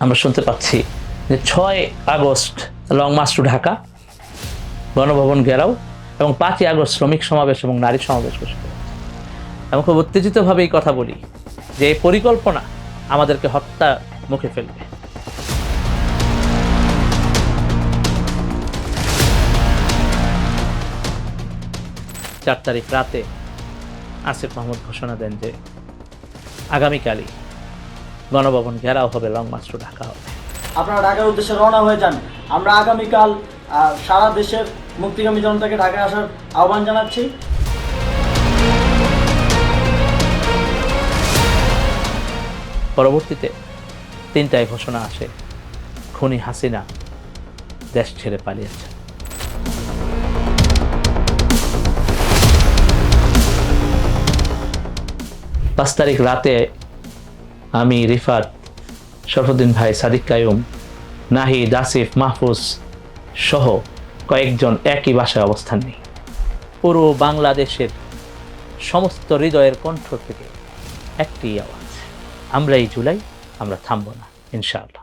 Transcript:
আমরা শুনতে পাচ্ছি যে ছয় August long march to Dhaka, Ganabhaban ঘেরাও এবং পাঁচই আগস্ট শ্রমিক সমাবেশ এবং নারী সমাবেশ ঘোষণা এবং খুব উত্তেজিতভাবে এই কথা বলি যে এই পরিকল্পনা আমাদেরকে হত্যা মুখে ফেলবে। চার তারিখ রাতে আসিফ মাহমুদ ঘোষণা দেন যে আগামীকালই গণভবন ঘেরাও হবে লং মার্চ টু ঢাকা হবে। আপনারা ঢাকার উদ্দেশ্যে রওনা হয়ে যান। আমরা আগামীকাল সারা দেশের মুক্তিগামী জনতাকে ঢাকায় আসার আহ্বান জানাচ্ছি। পরবর্তীতে তিনটায় ঘোষণা আসে খুনি হাসিনা দেশ ছেড়ে পালিয়েছে। পাঁচ তারিখ রাতে আমি রিফাত, শরফুদ্দিন ভাই, সাদিক কায়ুম নাহিদ আসিফ মাহফুজ সহ কয়েকজন একই বাসায় অবস্থান নেই। পুরো বাংলাদেশের সমস্ত হৃদয়ের কণ্ঠ থেকে একটি আওয়াজ আমরা এই জুলাই, আমরা থামব না, ইনশাআল্লাহ।